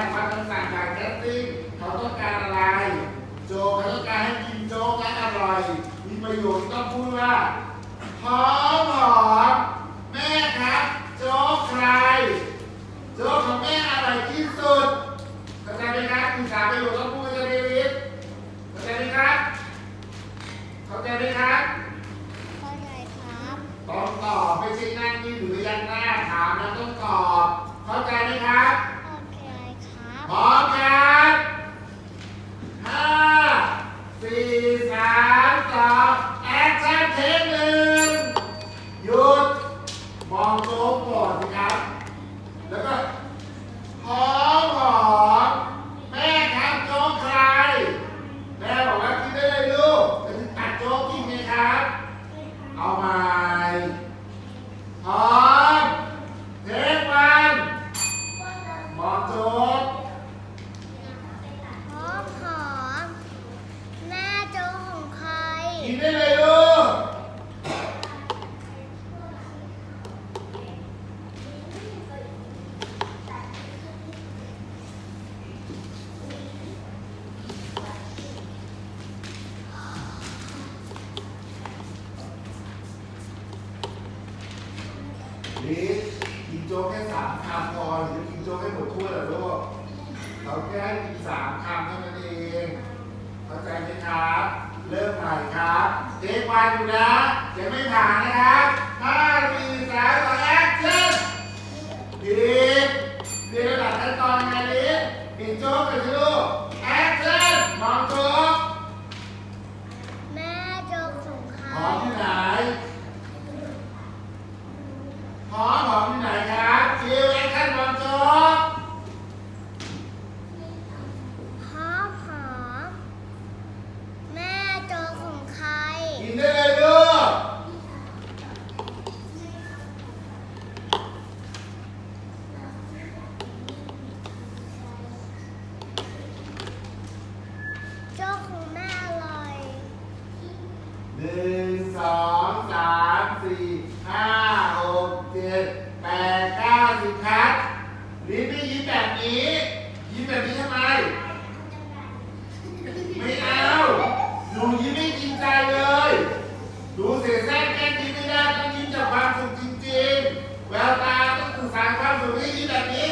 สั่งฟังคำสั่งจากแคสติ้งเขาต้องการอะไร โจเขาต้องการให้กินโจ๊กและอร่อย มีประโยชน์ต้องพูดว่าพอมแม่ครับ โจ๊กใคร โจ๊กของแม่อร่อยที่สุดเข้าใจไหมครับมีสามประโยคต้องพูดกันเดวิดเข้าใจไหมครับเข้าใจไหมครับ เข้าใจครับ ต้องตอบไม่ใช่นั่งนี่หรือยันหน้าถามแล้วต้องตอบ เข้าใจไหมครับ เข้าใจครับ พร้อมครับห้าสี่สามสองแอคชั่นเทคหนึ่งหยุด มองโจ๊กก่อนสิครับ แล้วก็หอมหอมแม่ครับโจ๊กใคร แม่บอกว่ากินได้เลยลูกจะถึงตัดโจ๊กกินไงครับ เอามาร้อมเทควันมองโจ๊ก หอมหอมแม่โจ๊กของใคร กินได้เลยลูก หรือกินโจ๊กแค่สามคำพอหรือกินโจ๊กให้หมดถ้วยเหรอลูกเราแค่ให้กินสามคำเท่านั้นเองเข้าใจไหมครับ เริ่มใหม่ครับ เทควันอยู่นะยังไม่ผ่านนะครับห้าสี่สามสองแอคชั่นดีดีระดับขั้นตอนยังไงดีกินโจ๊กกันสิลูกแอคชั่นมองโจ๊ก แม่โจ๊กของใคร หอมที่ไหนหอมหอมที่ไหนครับคิวแอคชั่นมองโจ๊ก หอมหอมแม่โจ๊กของใคร กินได้เลยลูก โจ๊กของแม่อร่อย หนึ่งสองสามสี่ห้าหกเจ็ดแปดเก้าสิบครับลิ้นไม่ยิ้มแบบนี้ ยิ้มแบบนี้ทำไม ไม่เอาหนูยิ้มไม่จริงใจเลยดูเสียแทรกแกล้ยิ้มไม่ได้ต้องยิ้มจากความสุขจริงๆแววตาต้องสื่อสารความสุขให้ยิ้มแบบนี้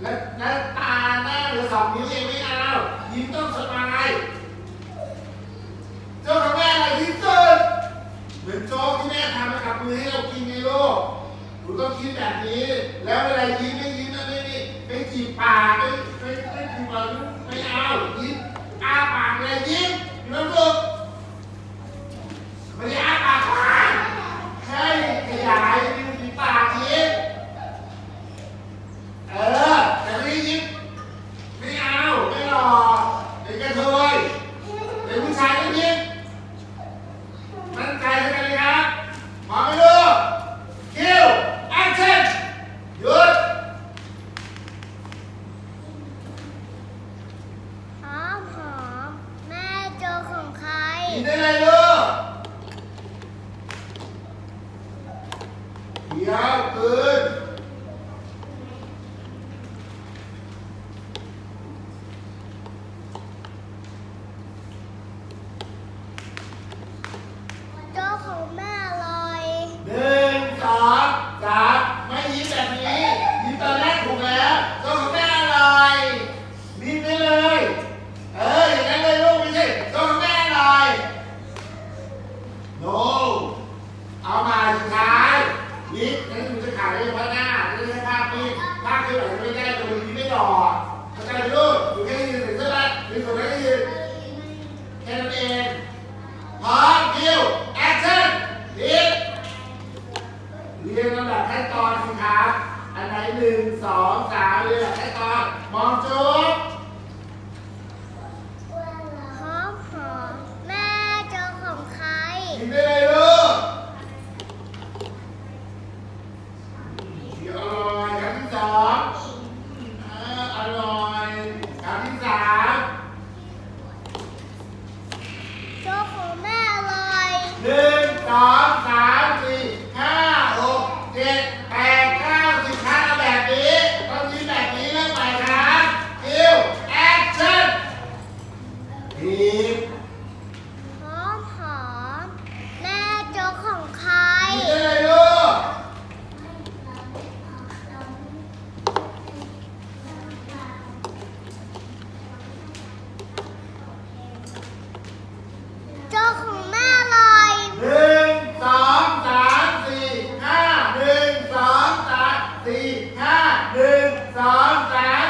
และและตาหน้าหรือสองนิ้วเองไม่เอายิ้มต้องสบายเจ้าของแม่อะไรที่สุดเหมือนโจ๊กที่แม่ทำให้กับมือให้เรากินไงลูก ยิ้มแบบนี้ แล้วเวลายิ้มไม่ยิ้มนะไม่นี่ไม่จีบปากไม่ไม่ไม่จีบปากไม่เอายิ้มอ้าปากเลยยิ้มสุขไม่ได้อ้าปากค้างแค่ขยายนิ้วฝีปากยิ้ม เออแต่ไม่ยิ้มไม่เอา ไม่หล่อเป็นกระเทยเป็นผู้ชายก็ยิ้มมั่นใจเท่ากันเลยครับมองไม่ดูคิวแอคชั่นหยุด หอมหอมแม่โจ๊กของใคร กินได้เลยลูกเดี๋ยวคืนโจ๊กของแม่ อยู่ที่ไม่หล่อเข้าใจไหมลูกอยู่แค่ยืนเสื้อผ้าหรือสไยแค่ยืนแค่นั้นเองพร้อมคิวแอคชั่นดิฟเรียงลำดับขั้นตอนสิครับอันไหนหนึ่งสองสามเรียงลำดับขั้นตอนมองจุ๊บ nós